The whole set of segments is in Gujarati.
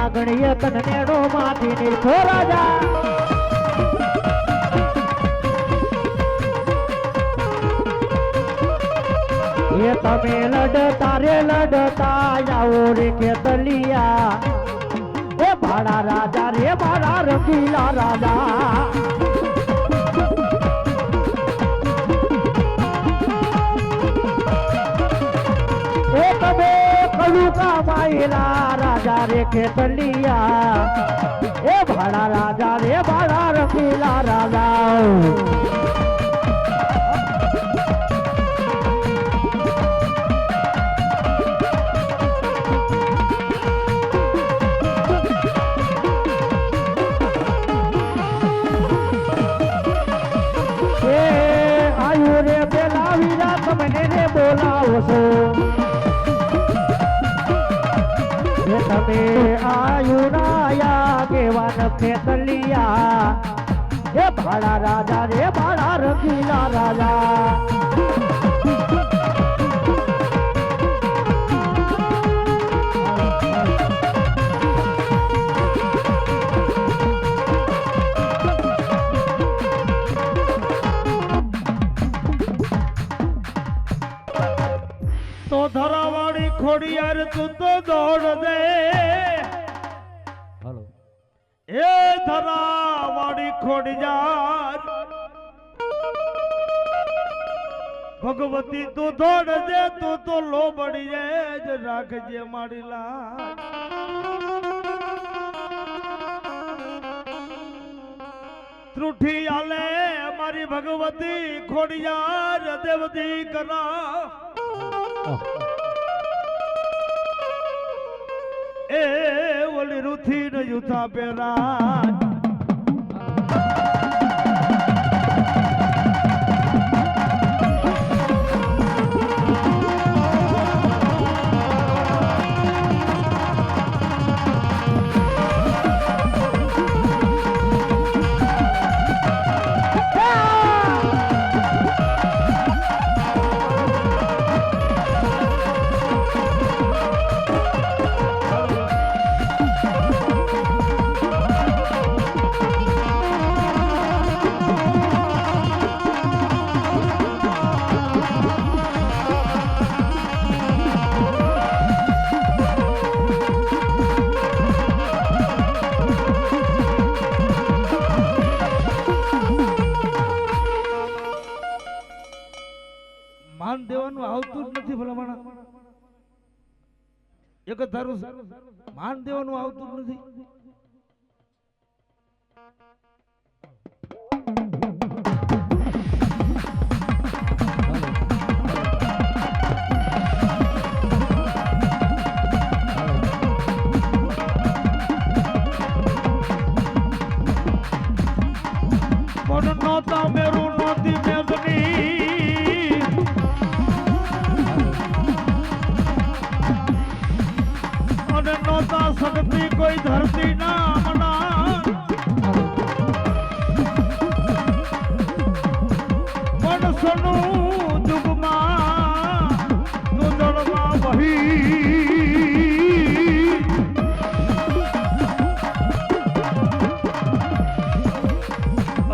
નાગણીએ તન નેણો માથી નીરખો રાજા. એ તમે લડતા રે લડતા આવો રે કે તલિયા એ ભાડા રાજા રે ભાડા રંગીલા રાજા. કલુકા માયલા રાજા રે ખેતલિયા. એ ભાડા રાજા રે ભાડા રંગીલા રાજા બોલાવો છો એ આયુરાયા આયુ નાયા કેવા નખે તલિયા એ ભાડા રાજા રે ભાડા રખીલા રાજા. તો ધરાવાળી ખોડિયાર તું તો દોડ દે. ધરાવાળી ખોડિયાર ભગવતી તું દોડ દે, તું તો લોબડી જ રાખજે મારી લા ત્રુઠી આલે મારી ભગવતી, ખોડિયાર દેવતી કરા. એ ઓલી રૂથી ને યુથા પેરા માન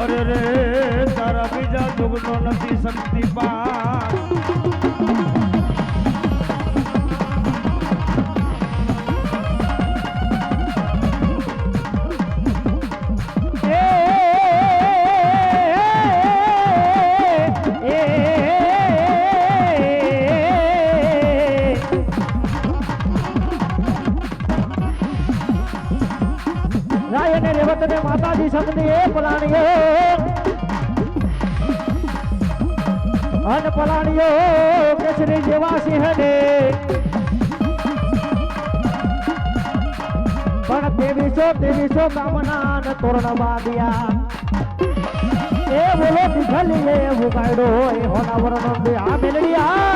અરે રે તારા બીજા દુઃખનો નથી શક્તિ પા માતાજી સમની એ પલાણીઓ અન પલાણીઓ કેસરી જેવા સિંહ ને પણ તેવીસો તેવીસો કામના ન તોરણ બાંધ્યા. એ બોલો દીખલી એ ઉગાડો એ હોના વરણ આ મેલડિયા.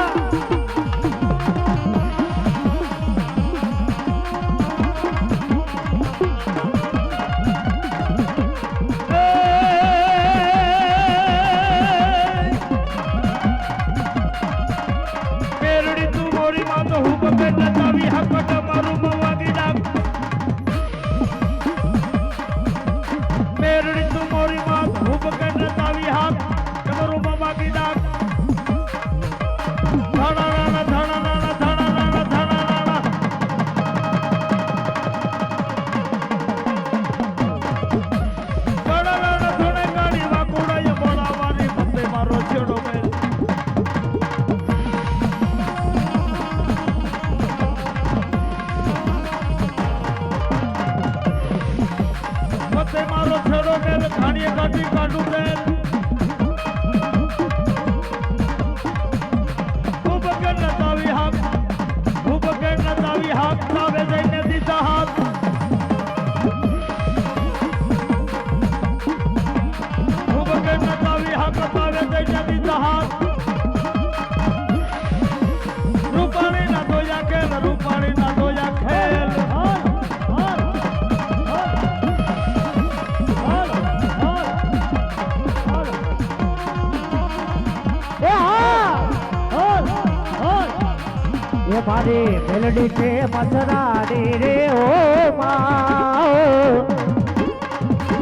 રે મેલડી છે મધરાણી રે, ઓ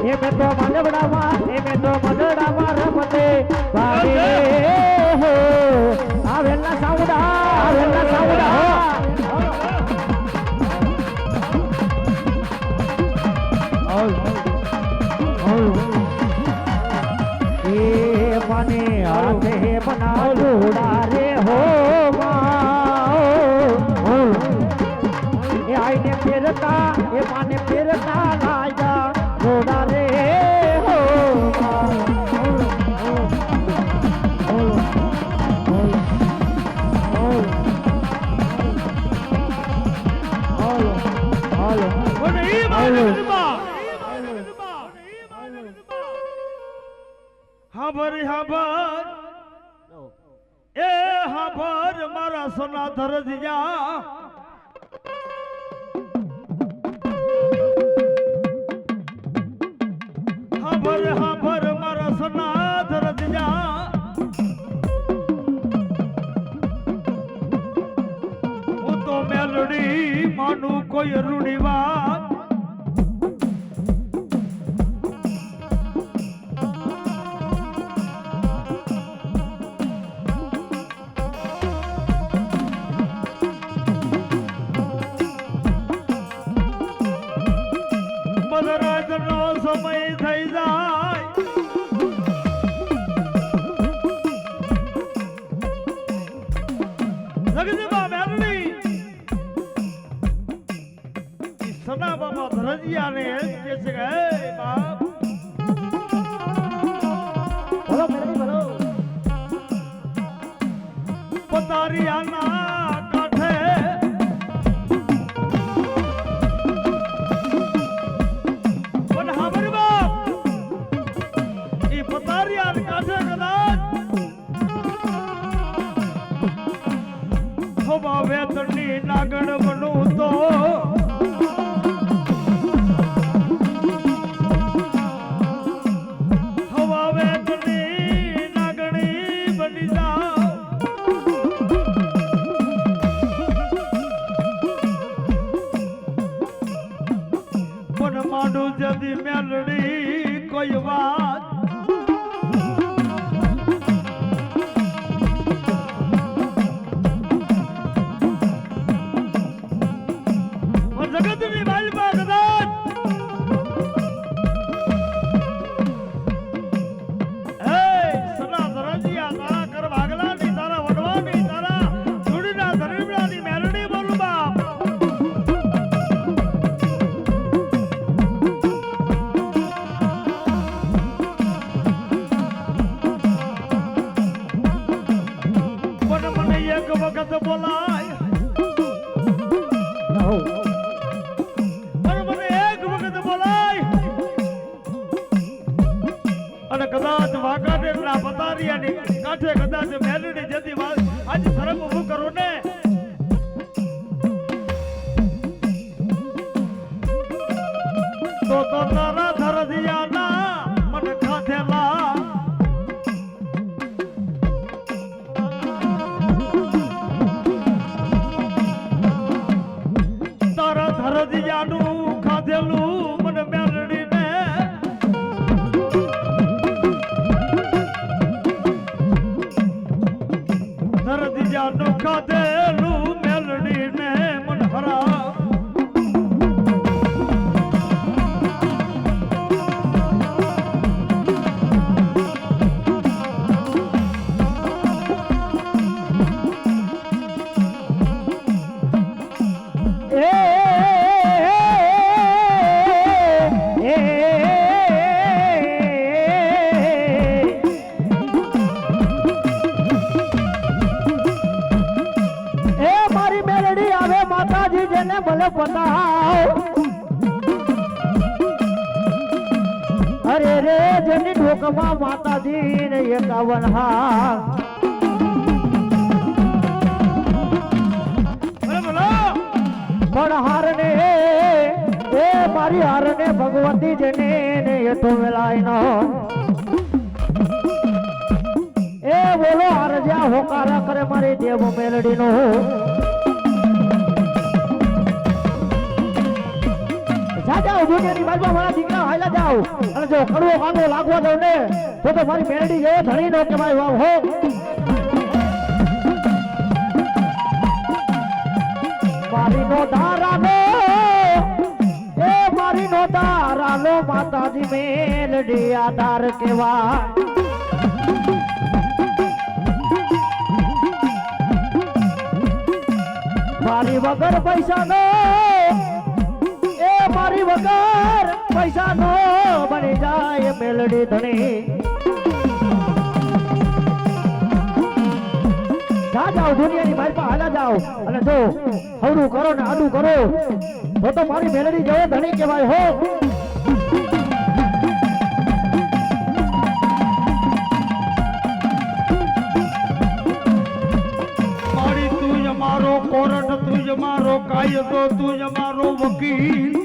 એ મેં તો મનવડામાં એ મેં તો મનવડામાં રમતે ભાઈ રે, હો. આ વેલા સાવડા આ વેલા સાવડા હો એ મને હાથે બનાવ મને ફેરતા લાગ્યા ઘોડા રે હો ખબર ખબર એ ખબર મારા સોના ધરજ જા போய் அருளிவா ભગવતી જને એ તો વેલાય નો એ બોલો અરજા હોકારા કરે મારી દેવ મેલડી નો જાઓ દુનિયાની બાજુમાં મારા દીકરા હાલા જાઓ. અને જો કડવો કાંડો લાગવા દઉં ને, તો તો મારી મેલડી ગયો ધણી નો કે મારી વાવ, હો. મારી નો એ નો દારાનો માતાજી મેલડી આધાર કેવા મારી વગર પૈસાનો, એ મારી વગર પૈસાનો બની જાય મેલડી ધણી. જા જાઓ દુનિયાની મારી પાસે હાલા જાઓ. અને જો હવડું કરો ને આડું કરો. તો તો મારી મેલડી જવો ધણી કહેવાય, હો. મારી કોરટ તું જ મારો કાયદો તું જ મારો વકીલ.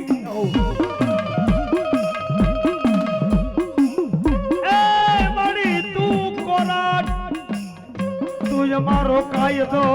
તું કોરટ તું જ મારો કાયદો.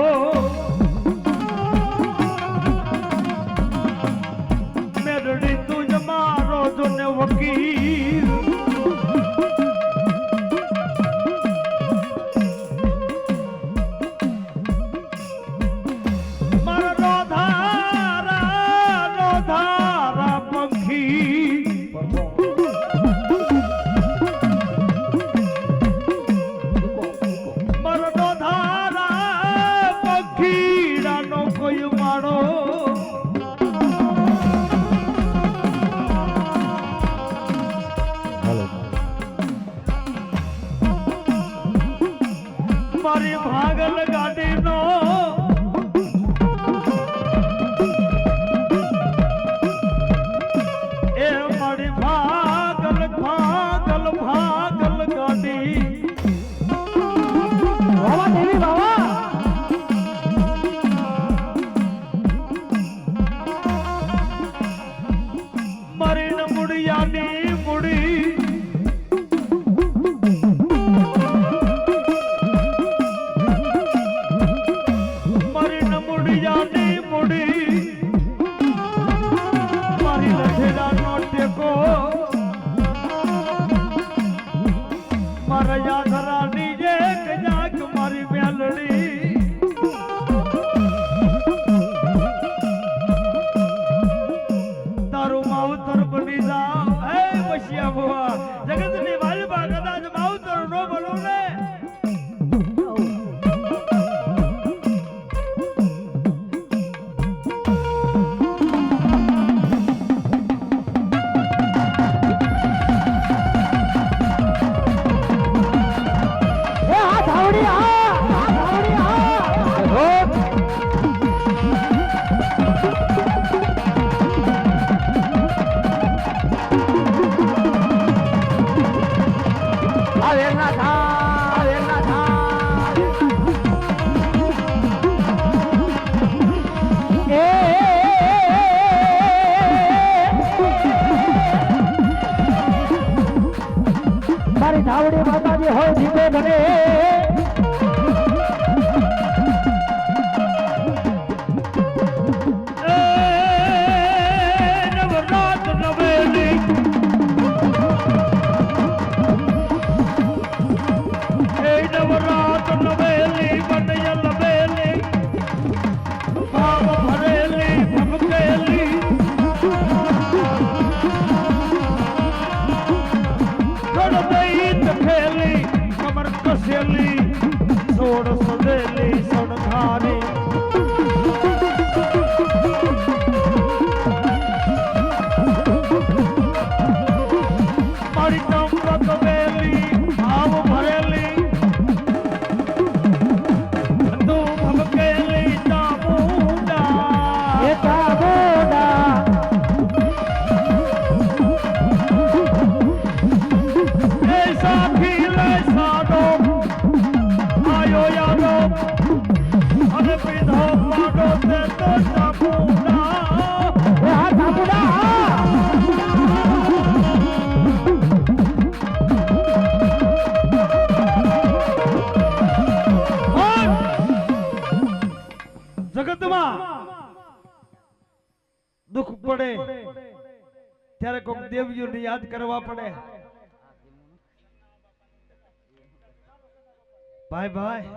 ભાઈ ભાઈ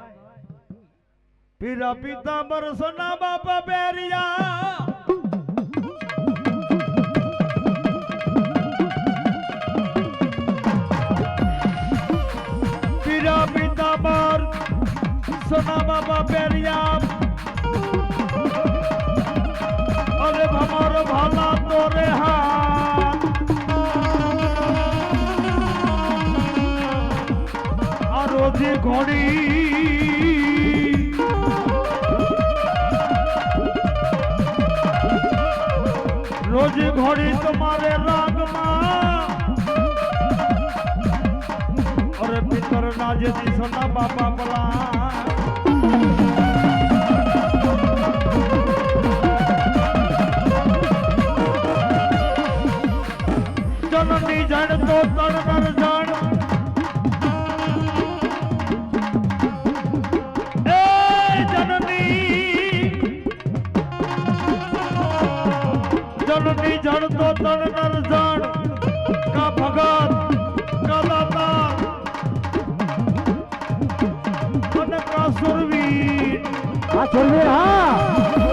પીરા પિતાંબર સોના બાપા બેરિયા પીરા પિતાંબર સોના બાપા બેરિયા અરે ભમારો ભાલા તો રે હાથ રોજી ઘોડી તમારે રાગમાં. અરે પિતર ના જેથી સોના બાપા પલા જણ તો તણ નર જણ. કા ભગત, કા દાતા. અને કા સુરવીર. આ છોડવી હા.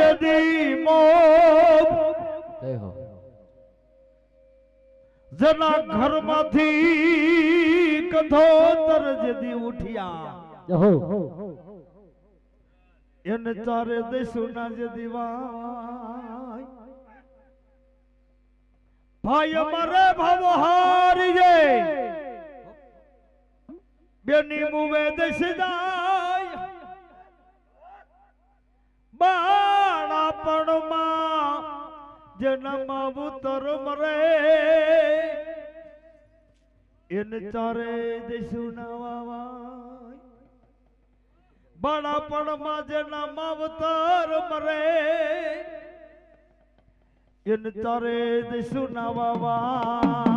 નો જદી મો જય હો. જના ઘરમાંથી કથો તર જદી ઉઠ્યા. જય એને ચારે દેશુના જદી વાય. ભાઈ અમારે ભાવ હારી જે બેની મુવે દેશ જાય. બાળાપણમાં જન્મ ઉતર મરે એને ચારે દેશુના વાવાય બાળાપણમાં જન્મ માવતર મરે એને ચારે દેશું ના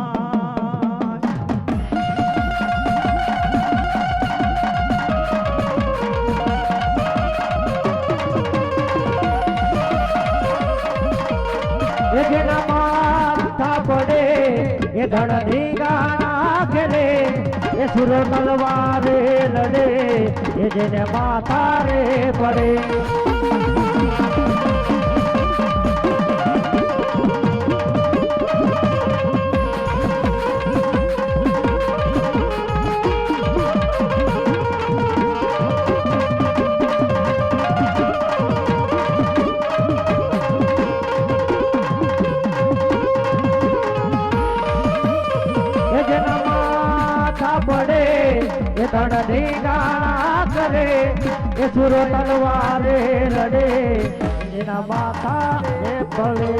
ધણ ગાણા ખેલે એ સુર તલવારે લડે એ જેને માથા રે પડે. સુરો તલવારે લડે એના માથા એ પડે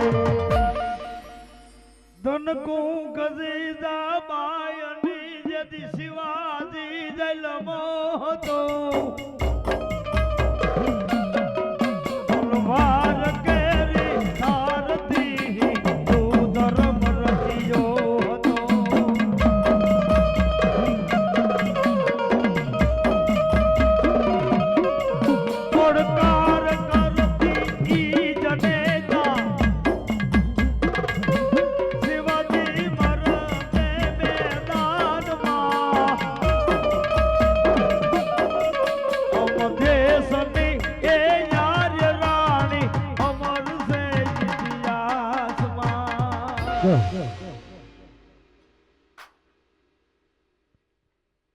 ધન કો ગજીદા બાયની જદી શિવાજી જલમો તો તલવાર